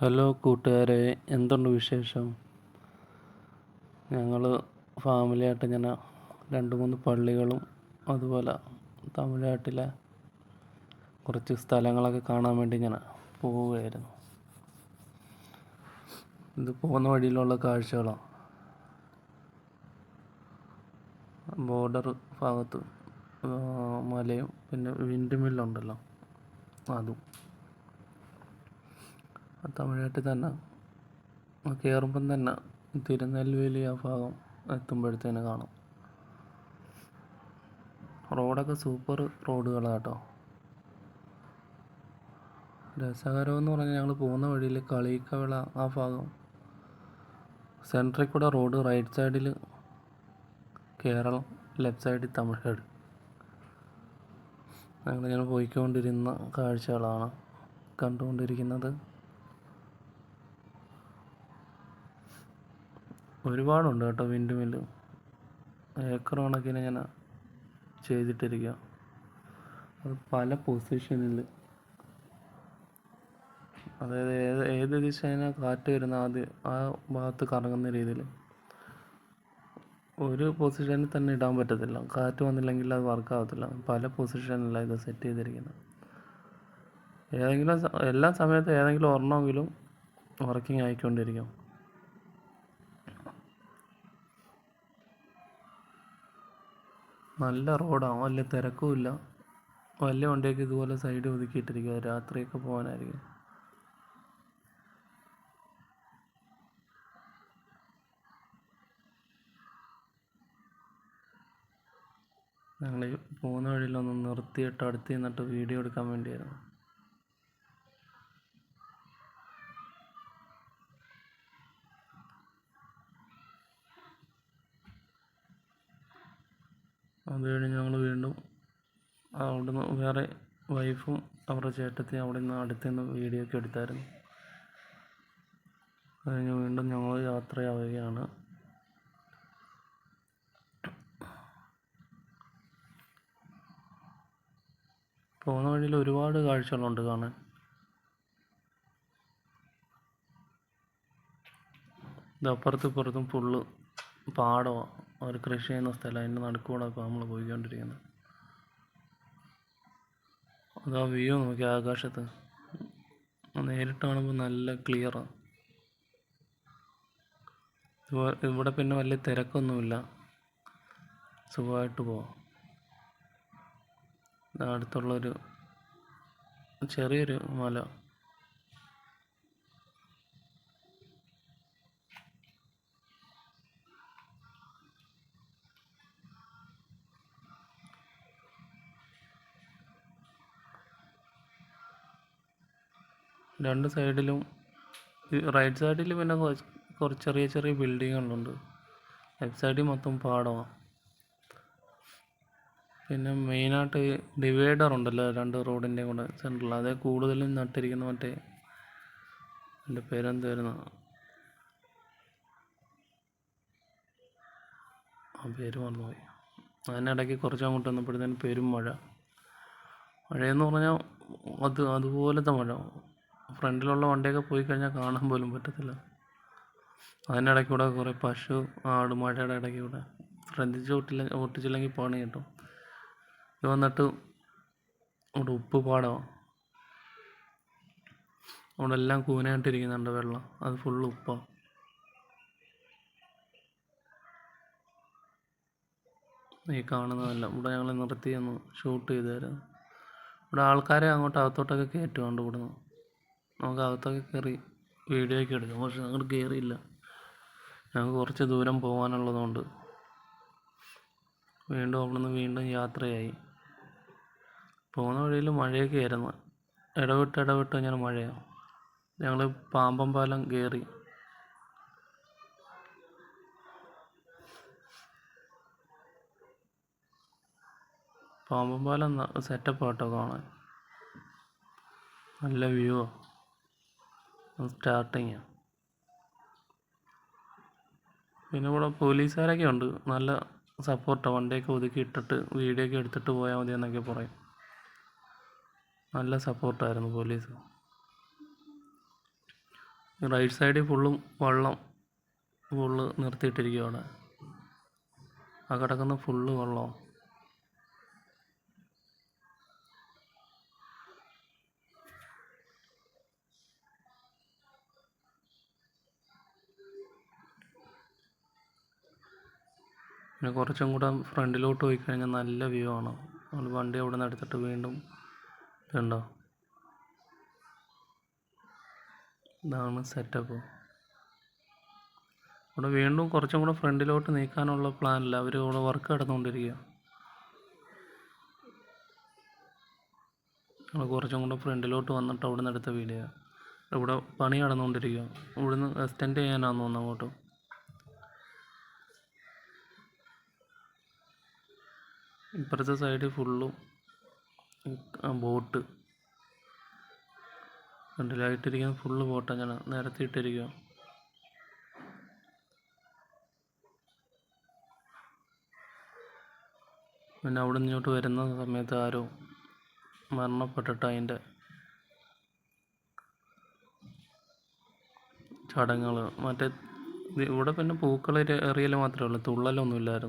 Hello കൂട്ടുകാരെ എന്തുണ്ട് വിശേഷം? ഞങ്ങൾ ഫാമിലിയായിട്ട് ഇങ്ങനെ രണ്ട് മൂന്ന് പള്ളികളും അതുപോലെ തമിഴ്നാട്ടിലെ കുറച്ച് സ്ഥലങ്ങളൊക്കെ കാണാൻ വേണ്ടി ഇങ്ങനെ പോവുകയായിരുന്നു. ഇത് പോകുന്ന വഴിയിലുള്ള കാഴ്ചകളാണ് ബോർഡർ ഭാഗത്ത് മലയും പിന്നെ വിൻഡ് മില്ലുണ്ടല്ലോ അതും. തമിഴ്നാട്ടിൽ തന്നെ കയറുമ്പം തന്നെ തിരുനെൽവേലി ആ ഭാഗം എത്തുമ്പോഴത്തേന് കാണാം. റോഡൊക്കെ സൂപ്പർ റോഡുകളാണ് കേട്ടോ. രസകരമെന്ന് പറഞ്ഞാൽ ഞങ്ങൾ പോകുന്ന വഴിയിൽ കളിക്കവിള ആ ഭാഗം. സെൻട്രിൽ കൂടെ റോഡ് റൈറ്റ് സൈഡിൽ കേരളം ലെഫ്റ്റ് സൈഡിൽ തമിഴ്നാട്. ഞങ്ങളിങ്ങനെ പോയിക്കൊണ്ടിരുന്ന കാഴ്ചകളാണ് കണ്ടുകൊണ്ടിരിക്കുന്നത്. ഒരുപാടുണ്ട് കേട്ടോ വിൻഡ് മില്ല് ഏക്കർ കണക്കിന് ഇങ്ങനെ ചെയ്തിട്ടിരിക്കുക അത് പല പൊസിഷനിൽ അതായത് ഏത് ഏത് ദിശേന കാറ്റ് വരുന്ന ആദ്യം ആ ഭാഗത്ത് കറങ്ങുന്ന രീതിയിൽ ഒരു പൊസിഷനിൽ തന്നെ ഇടാൻ പറ്റത്തില്ല. കാറ്റ് വന്നില്ലെങ്കിൽ അത് വർക്ക് ആവത്തില്ല. പല പൊസിഷനിലാണ് ഇത് സെറ്റ് ചെയ്തിരിക്കുന്നത് ഏതെങ്കിലും എല്ലാ സമയത്തും ഏതെങ്കിലും ഒരെണ്ണമെങ്കിലും വർക്കിംഗ് ആയിക്കൊണ്ടിരിക്കും. നല്ല റോഡാണ് വലിയ തിരക്കുമില്ല വലിയ വണ്ടിയൊക്കെ ഇതുപോലെ സൈഡ് ഒതുക്കിയിട്ടിരിക്കുക രാത്രിയൊക്കെ പോകാനായിരിക്കും. ഞങ്ങൾ പോകുന്ന വഴിയിലൊന്ന് നിർത്തിയിട്ട് അടുത്ത് നിന്നിട്ട് വീഡിയോ എടുക്കാൻ വേണ്ടിയായിരുന്നു. അത് കഴിഞ്ഞ് ഞങ്ങൾ വീണ്ടും അവിടുന്ന് വേറെ വൈഫും അവരുടെ ചേട്ടത്തിയും അവിടെ നിന്ന് അടുത്ത് നിന്ന് വീഡിയോ ഒക്കെ എടുത്തായിരുന്നു. അത് കഴിഞ്ഞ് വീണ്ടും ഞങ്ങൾ യാത്രയാവുകയാണ്. പോകുന്ന വഴിയിൽ ഒരുപാട് കാഴ്ചകളുണ്ട് കാണാൻ. ഇത് അപ്പുറത്തും ഇപ്പുറത്തും ഫുള്ള് പാടമാണ് അവർ കൃഷി ചെയ്യുന്ന സ്ഥലം അതിന്റെ നടുക്കൂടെ ഇപ്പോൾ നമ്മൾ പോയിക്കൊണ്ടിരിക്കുന്നത് അതാ വ്യൂ നോക്കി ആകാശത്ത്. നേരിട്ട് കാണുമ്പോൾ നല്ല ക്ലിയറാണ് ഇവിടെ പിന്നെ വലിയ തിരക്കൊന്നുമില്ല. സുഖമായിട്ട് പോവാം. അടുത്തുള്ളൊരു ചെറിയൊരു മല. രണ്ട് സൈഡിലും റൈറ്റ് സൈഡിൽ പിന്നെ കുറച്ച് ചെറിയ ചെറിയ ബിൽഡിങ്ങുകളുണ്ട് ലെഫ്റ്റ് സൈഡിൽ മൊത്തം പാടമാണ് പിന്നെ മെയിനായിട്ട് ഡിവൈഡർ ഉണ്ടല്ലോ രണ്ട് റോഡിന്റെ കൂടെ സെന്ററിൽ അതേ കൂടുതലും നട്ടിരിക്കുന്ന മറ്റേ എന്റെ പേരെന്തായിരുന്നു? ആ പേര് മറന്നുപോയി. അതിനിടയ്ക്ക് കുറച്ച് അങ്ങോട്ട് വന്നപ്പോഴത്തേന് പെരും മഴ. മഴയെന്ന് പറഞ്ഞാൽ അത് അതുപോലത്തെ മഴ. ഫ്രണ്ടിലുള്ള വണ്ടിയൊക്കെ പോയി കഴിഞ്ഞാൽ കാണാൻ പോലും പറ്റത്തില്ല. അതിനിടയ്ക്ക് കൂടെ കുറേ പശു ആട് മഴയുടെ ഇടയ്ക്ക് കൂടെ ശ്രദ്ധിച്ച് ഓട്ടില്ല ഓട്ടിച്ചില്ലെങ്കിൽ പണി കിട്ടും. ഇത് വന്നിട്ട് അവിടെ ഉപ്പ് പാടമാണ് അവിടെ എല്ലാം കൂനായിട്ടിരിക്കുന്നുണ്ട് വെള്ളം. അത് ഫുള്ള് ഉപ്പാണ് ഈ കാണുന്നതല്ല ഇവിടെ ഞങ്ങൾ നിർത്തി ഒന്ന് ഷൂട്ട് ചെയ്തായിരുന്നു ഇവിടെ ആൾക്കാരെ അങ്ങോട്ട് അകത്തോട്ടൊക്കെ കയറ്റുകൊണ്ട് ഇവിടുന്ന് നമുക്ക് അകത്തൊക്കെ കയറി വീഡിയോ ഒക്കെ എടുക്കാം. പക്ഷെ അങ്ങോട്ട് കയറിയില്ല. ഞങ്ങൾക്ക് കുറച്ച് ദൂരം പോകാനുള്ളതുകൊണ്ട്. വീണ്ടും അവിടെ നിന്ന് വീണ്ടും യാത്രയായി. പോകുന്ന വഴിയിൽ മഴയൊക്കെ ആയിരുന്നു. ഇടവിട്ട് ഇടവിട്ട് ഇങ്ങനെ മഴയാണ് ഞങ്ങൾ പാമ്പം പാലം കയറി. പാമ്പം പാലം സെറ്റപ്പ് ആട്ടോ കാണാൻ. നല്ല വ്യൂ സ്റ്റാർട്ടിങ്. പിന്നെ ഇവിടെ പോലീസുകാരൊക്കെ ഉണ്ട്. നല്ല സപ്പോർട്ടാണ് വണ്ടിയൊക്കെ ഒതുക്കി ഇട്ടിട്ട് വീഡിയോ ഒക്കെ എടുത്തിട്ട് പോയാൽ മതി എന്നൊക്കെ പറയും. നല്ല സപ്പോർട്ടായിരുന്നു പോലീസ്. റൈറ്റ് സൈഡിൽ ഫുള്ളും വെള്ളം ഫുള്ള് നിർത്തിയിട്ടിരിക്കുകയാണ് അവിടെ ആ കിടക്കുന്ന ഫുള്ള് വെള്ളം. പിന്നെ കുറച്ചും കൂടെ ഫ്രണ്ടിലോട്ട് പോയി കഴിഞ്ഞാൽ നല്ല വ്യൂ ആണ്. നമ്മൾ വണ്ടി അവിടെ നിന്ന് എടുത്തിട്ട് വീണ്ടും ഇതുണ്ടോ? ഇതാണ് സെറ്റപ്പ് ഇവിടെ വീണ്ടും കുറച്ചും കൂടെ ഫ്രണ്ടിലോട്ട് നീക്കാനുള്ള പ്ലാനില്ല അവർ ഇവിടെ വർക്ക് നടന്നുകൊണ്ടിരിക്കുക. നമ്മൾ കുറച്ചും കൂടെ ഫ്രണ്ടിലോട്ട് വന്നിട്ട് അവിടെ നിന്ന് എടുത്ത വീഡിയോ ഇവിടെ പണി നടന്നുകൊണ്ടിരിക്കുക. ഇവിടുന്ന് എക്സ്റ്റെൻഡ് ചെയ്യാനാണെന്ന് തോന്നുന്നു അങ്ങോട്ട്. ഇപ്പുറത്തെ സൈഡ് ഫുള്ളും ബോട്ട് ഫ്രണ്ടിലായിട്ടിരിക്കുന്ന ഫുള്ള് ബോട്ട് അങ്ങനെ നിരത്തിയിട്ടിരിക്കുക പിന്നെ അവിടെ നിന്ന് ഇങ്ങോട്ട് വരുന്ന സമയത്ത് ആരോ മരണപ്പെട്ടിട്ട് അതിന്റെ ചടങ്ങുകൾ മറ്റേ ഇവിടെ പിന്നെ പൂക്കൾ എറിയൽ മാത്രമേ ഉള്ളൂ. തുള്ളലൊന്നും ഇല്ലായിരുന്നു